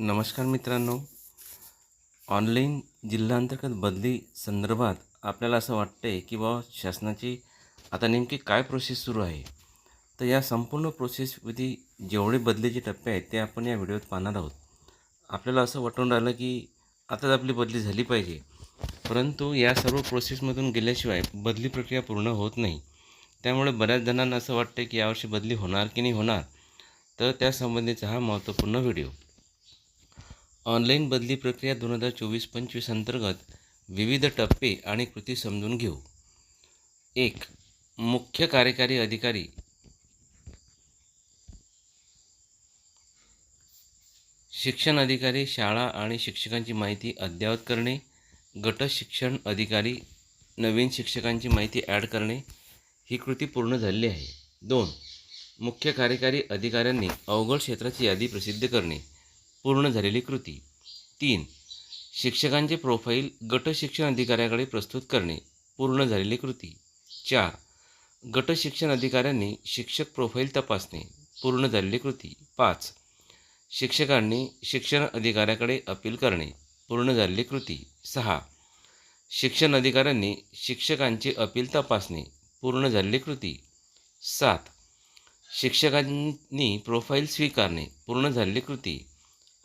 नमस्कार मित्रांनो. ऑनलाईन जिल्हांतर्गत बदली संदर्भात आपल्याला असं वाटतं आहे की बाबा शासनाची आता नेमकी काय प्रोसेस सुरू आहे? तर या संपूर्ण प्रोसेसमध्ये जेवढे बदलीचे टप्पे आहेत ते आपण या व्हिडिओत पाहणार आहोत. आपल्याला असं वाटून राहिलं की आताच आपली बदली झाली पाहिजे. परंतु या सर्व प्रोसेसमधून गेल्याशिवाय बदली प्रक्रिया पूर्ण होत नाही. त्यामुळे बऱ्याच जणांना असं वाटतं की यावर्षी बदली होणार की नाही होणार? तर त्यासंबंधीचा हा महत्त्वपूर्ण व्हिडिओ. ऑनलाईन बदली प्रक्रिया दोन हजार चोवीस पंचवीस अंतर्गत विविध टप्पे आणि कृती समजून घेऊ. एक मुख्य कार्यकारी अधिकारी. शिक्षण अधिकारी शाळा आणि शिक्षकांची माहिती अद्ययावत करणे. गट शिक्षण अधिकारी नवीन शिक्षकांची माहिती ॲड करणे. ही कृती पूर्ण झालेली आहे. दोन मुख्य कार्यकारी अधिकाऱ्यांनी अवघड क्षेत्राची यादी प्रसिद्ध करणे. पूर्ण झालेली कृती. तीन शिक्षकांचे प्रोफाईल गट शिक्षण अधिकाऱ्याकडे प्रस्तुत करणे पूर्ण झालेली कृती. चार गट शिक्षण अधिकाऱ्यांनी शिक्षक प्रोफाईल तपासणे पूर्ण झालेली कृती. पाच शिक्षकांनी शिक्षण अधिकाऱ्याकडे अपील करणे पूर्ण झालेली कृती. सहा शिक्षण अधिकाऱ्यांनी शिक्षकांचे अपील तपासणे पूर्ण झालेली कृती. सात शिक्षकांनी प्रोफाईल स्वीकारणे पूर्ण झालेली कृती.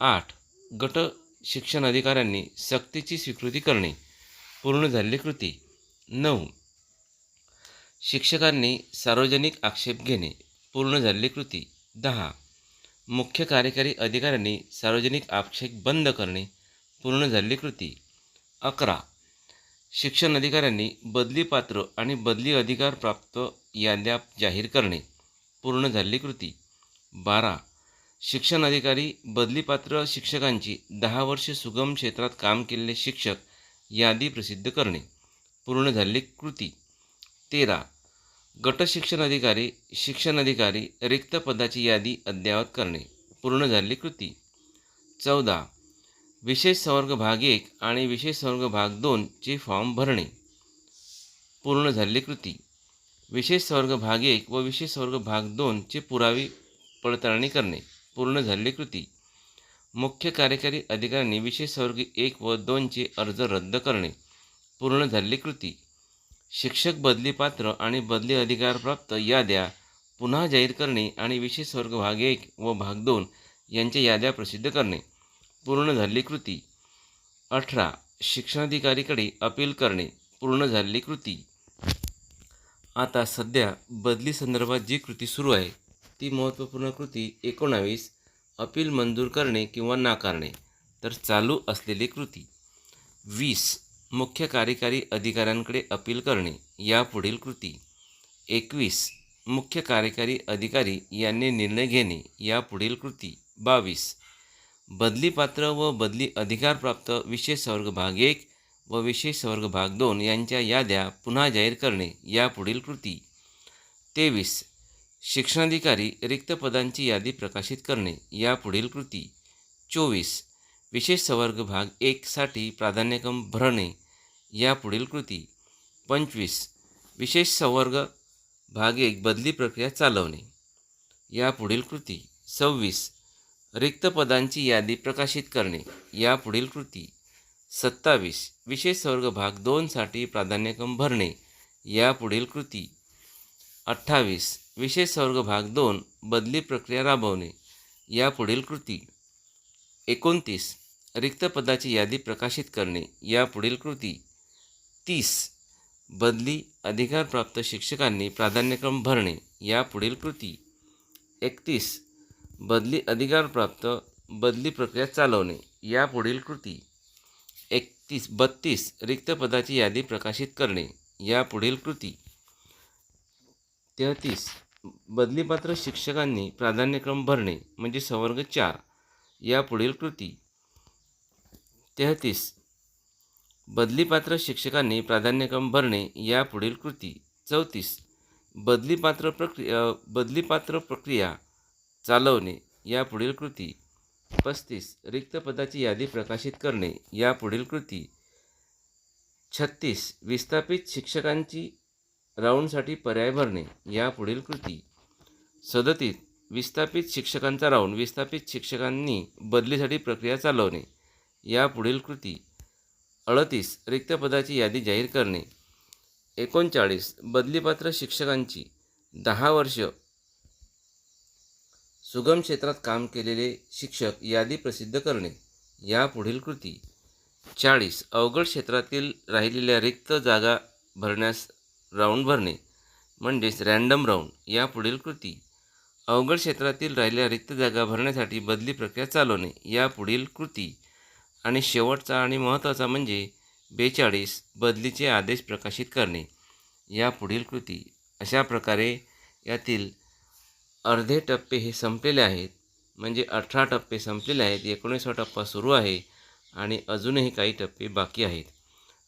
आठ. गट शिक्षण अधिकाऱ्यांनी सक्तीची स्वीकृती करणे. पूर्ण झालेली कृती. नऊ. शिक्षकांनी सार्वजनिक आक्षेप घेणे. पूर्ण झालेली कृती. दहा. मुख्य कार्यकारी अधिकाऱ्यांनी सार्वजनिक आक्षेप बंद करणे. पूर्ण झालेली कृती. अकरा. शिक्षण अधिकाऱ्यांनी बदली पात्र आणि बदली अधिकार प्राप्त याद्या जाहीर करणे. पूर्ण झालेली कृती. बारा. शिक्षण अधिकारी बदलीपात्र शिक्षकांची दहा वर्षे सुगम क्षेत्रात काम केलेले शिक्षक यादी प्रसिद्ध करणे. पूर्ण झालेली कृती. तेरा. गट शिक्षण अधिकारी शिक्षण अधिकारी रिक्त पदाची यादी अद्ययावत करणे. पूर्ण झालेली कृती. चौदा. विशेष संवर्ग भाग एक आणि विशेष संवर्ग भाग दोनचे फॉर्म भरणे. पूर्ण झालेली कृती. विशेष संवर्ग भाग एक व विशेष संवर्ग भाग दोनचे पुरावे पडताळणी करणे. पूर्ण झालेली कृती. मुख्य कार्यकारी अधिकाऱ्यांनी विशेष संवर्ग एक व दोनचे अर्ज रद्द करणे. पूर्ण झालेली कृती. शिक्षक बदली पात्र आणि बदली अधिकारप्राप्त याद्या पुन्हा जाहीर करणे आणि विशेष वर्ग भाग एक व भाग दोन यांच्या याद्या प्रसिद्ध करणे. पूर्ण झालेली कृती. अठरा. शिक्षणाधिकारीकडे अपील करणे. पूर्ण झालेली कृती. आता सध्या बदली संदर्भात जी कृती सुरू आहे ती महत्त्वपूर्ण कृती एकोणावीस अपील मंजूर करणे किंवा नाकारणे तर चालू असलेली कृती. वीस मुख्य कार्यकारी अधिकाऱ्यांकडे अपील करणे यापुढील कृती. एकवीस मुख्य कार्यकारी अधिकारी यांनी निर्णय घेणे यापुढील कृती. बावीस बदलीपात्र व बदली अधिकारप्राप्त विशेष संवर्ग भाग एक व विशेष संवर्ग भाग दोन यांच्या याद्या पुन्हा जाहीर करणे यापुढील कृती. तेवीस शिक्षणाधिकारी रिक्त पदांची यादी प्रकाशित करणे यापुढील कृती. चोवीस. विशेष संवर्ग भाग एकसाठी प्राधान्यक्रम भरणे यापुढील कृती. पंचवीस. विशेष संवर्ग भाग एक बदली प्रक्रिया चालवणे यापुढील कृती. सव्वीस. रिक्त पदांची यादी प्रकाशित करणे यापुढील कृती. सत्तावीस. विशेष संवर्ग भाग दोनसाठी प्राधान्यक्रम भरणे यापुढील कृती. अठ्ठावीस. विशेष संवर्ग भाग दोन बदली प्रक्रिया राबवणे. यापुढील कृती. एकोणतीस रिक्त पदाची यादी प्रकाशित करणे. यापुढील कृती. तीस बदली अधिकारप्राप्त शिक्षकांनी प्राधान्यक्रम भरणे. यापुढील कृती. एकतीस बदली अधिकारप्राप्त बदली प्रक्रिया चालवणे. यापुढील कृती. एकतीस बत्तीस रिक्त पदाची यादी प्रकाशित करणे. यापुढील कृती. तेहतीस बदलीपात्र शिक्षकांनी प्राधान्यक्रम भरणे म्हणजे संवर्ग चार यापुढील कृती. तेहतीस. बदलीपात्र शिक्षकांनी प्राधान्यक्रम भरणे यापुढील कृती. चौतीस. बदलीपात्र प्रक्रिया बदलीपात्र प्रक्रिया चालवणे यापुढील कृती. पस्तीस. रिक्त पदाची यादी प्रकाशित करणे यापुढील कृती. छत्तीस. विस्थापित शिक्षकांची राऊंडसाठी पर्याय भरणे यापुढील कृती. सदतीत विस्थापित शिक्षकांचा राऊंड विस्थापित शिक्षकांनी बदलीसाठी प्रक्रिया चालवणे. या पुढील कृती अडतीस रिक्त पदाची यादी जाहीर करणे. एकोणचाळीस बदलीपात्र शिक्षकांची दहा वर्ष सुगम क्षेत्रात काम केलेले शिक्षक यादी प्रसिद्ध करणे. या पुढील कृती चाळीस अवघड क्षेत्रातील राहिलेल्या रिक्त जागा भरण्यास राऊंड भरणे म्हणजेच रँडम राऊंड या पुढील कृती. अवघड क्षेत्रातील राहिलेल्या रिक्त जागा भरण्यासाठी बदली प्रक्रिया चालवणे या पुढील कृती. आणि शेवटचा आणि महत्त्वाचा म्हणजे बेचाळीस बदलीचे आदेश प्रकाशित करणे या पुढील कृती. अशा प्रकारे यातील अर्धे टप्पे हे संपलेले आहेत म्हणजे अठरा टप्पे संपलेले आहेत एकोणीसवा टप्पा सुरू आहे आणि अजूनही काही टप्पे बाकी आहेत.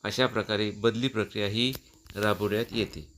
अशा प्रकारे बदली प्रक्रिया ही राबवण्यात येते.